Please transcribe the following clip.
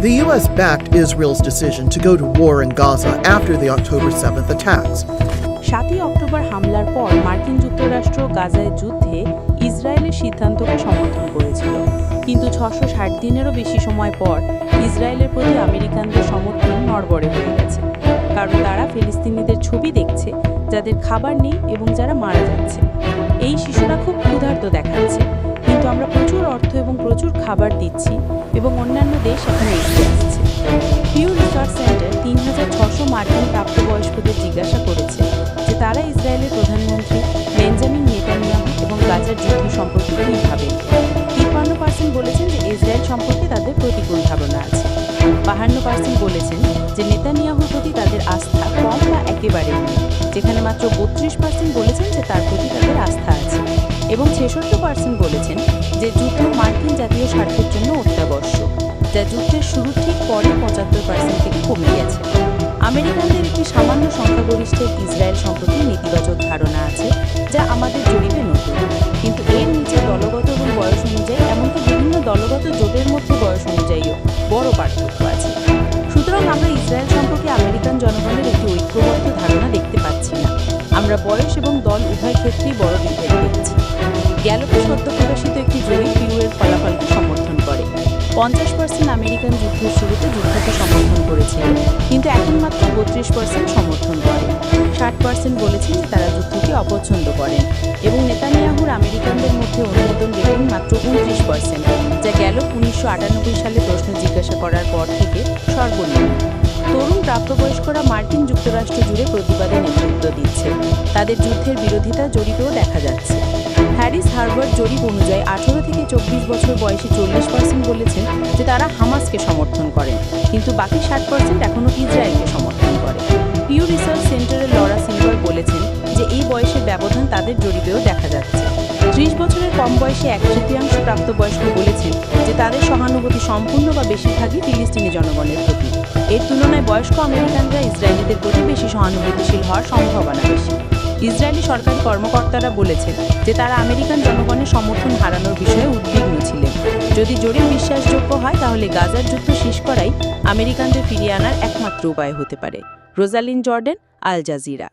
The U.S. backed Israel's decision to go to war in Gaza after the October 7th attacks. সাতই October হামলার পর মার্কিন যুক্তরাষ্ট্র গাজায় যুদ্ধে ইসরায়েলের সিদ্ধান্তকে সমর্থন করেছিল কিন্তু ছশো ষাট দিনেরও বেশি সময় পর ইসরায়েলের প্রতি আমেরিকানদের সমর্থন নড়বড়ে হয়ে গেছে কারণ তারা ফিলিস্তিনিদের ছবি দেখছে, যাদের খাবার নেই এবং যারা মারা যাচ্ছে এই শিশুরা খুব ক্ষুধার্ত দেখাচ্ছে আমরা প্রচুর অর্থ এবং প্রচুর খাবার দিচ্ছি এবং অন্যান্য দেশ এখানে এগিয়ে আসছে। পিউ রিসার্চ সেন্টার তিন হাজার ছশো মার্কিন প্রাপ্তবয়স্কদের জিজ্ঞাসা করেছে যে তারা ইসরায়েলের প্রধানমন্ত্রী বেঞ্জামিন নেতানিয়াহু এবং গাজার যুদ্ধ সম্পর্কে কী ভাবেন? তিপ্পান্ন পার্সেন্ট বলেছেন যে ইসরায়েল সম্পর্কে তাদের প্রতিকূল ধারণা আছে। বাহান্ন পার্সেন্ট বলেছেন যে নেতানিয়াহুর প্রতি তাদের আস্থা কম বা একেবারে নেই, যেখানে মাত্র বত্রিশ পার্সেন্ট বলেছেন যে তার প্রতি তাদের আস্থা আছে এবং ছেষট্টি পার্সেন্ট বলেছেন যে যুদ্ধ মার্কিন জাতীয় স্বার্থের জন্য অত্যাবশ্যক, যা যুদ্ধের শুরু ঠিক পরে পঁচাত্তর পার্সেন্ট থেকে কমে গেছে। আমেরিকানদের একটি সামান্য সংখ্যাগরিষ্ঠের ইসরায়েল সম্পর্কে নেতিবাচক ধারণা আছে, যা আমাদের জরিপে নতুন। কিন্তু এর নিচে দলগত এবং বয়স অনুযায়ী, এমনকি বিভিন্ন দলগত জোটের মধ্যে বয়স অনুযায়ীও বড় পার্থক্য আছে। সুতরাং আমরা ইসরায়েল সম্পর্কে আমেরিকান জনগণের একটি ঐক্যবদ্ধ ধারণা দেখতে পাচ্ছি না। আমরা বয়স এবং দল উভয় ক্ষেত্রেই বড় বিভেদ দেখছি। গ্যালোপে সদ্য পঞ্চাশ পার্সেন্ট আমেরিকান যুদ্ধের শুরুতে যুদ্ধকে সমর্থন করেছিল কিন্তু এখন মাত্র বত্রিশ পার্সেন্ট সমর্থন করে। ষাট পার্সেন্ট বলেছেন যে তারা যুদ্ধকে অপছন্দ করেন এবং নেতানিয়াহুর আমেরিকানদের মধ্যে অনুমোদন রেটিং মাত্র উনত্রিশ পার্সেন্ট যা গেল উনিশশো আটানব্বই সালে প্রশ্ন জিজ্ঞাসা করার পর থেকে সর্বনিম্ন। তরুণ প্রাপ্তবয়স্করা মার্কিন যুক্তরাষ্ট্র জুড়ে প্রতিবাদে নেতৃত্ব দিচ্ছে। তাদের যুদ্ধের বিরোধিতা জড়িতও দেখা যাচ্ছে। হ্যারিস হার্ভার্ড জরিপ অনুযায়ী আঠারো থেকে চব্বিশ বছর বয়সে চল্লিশ পার্সেন্ট বলেছেন যে তারা হামাসকে সমর্থন করেন। কিন্তু বাকি ষাট পার্সেন্ট এখনও ইসরায়েলকে সমর্থন করে। পিউ রিসার্চ সেন্টারের লরা সিলভার বলেছেন যে এই বয়সের ব্যবধান তাদের জরিপেও দেখা যাচ্ছে। ত্রিশ বছরের কম বয়সে এক তৃতীয়াংশ প্রাপ্তবয়স্ক বলেছেন যে তাদের সহানুভূতি সম্পূর্ণ বা বেশিরভাগই ফিলিস্তিনি জনগণের প্রতি। এর তুলনায় বয়স্ক আমেরিকানরা ইসরায়েলিদের প্রতি বেশি সহানুভূতিশীল হওয়ার সম্ভাবনা বেশি। ইসরায়েলি সরকারি কর্মকর্তারা বলেছেন যে তারা আমেরিকান জনগণের সমর্থন হারানোর বিষয়ে উদ্বিগ্ন ছিলেন। যদি জরিপ বিশ্বাসযোগ্য হয়, তাহলে গাজার যুদ্ধ শেষ করাই আমেরিকানদের ফিরিয়ে আনার একমাত্র উপায় হতে পারে। Rosalyn Jordan, Al Jazeera.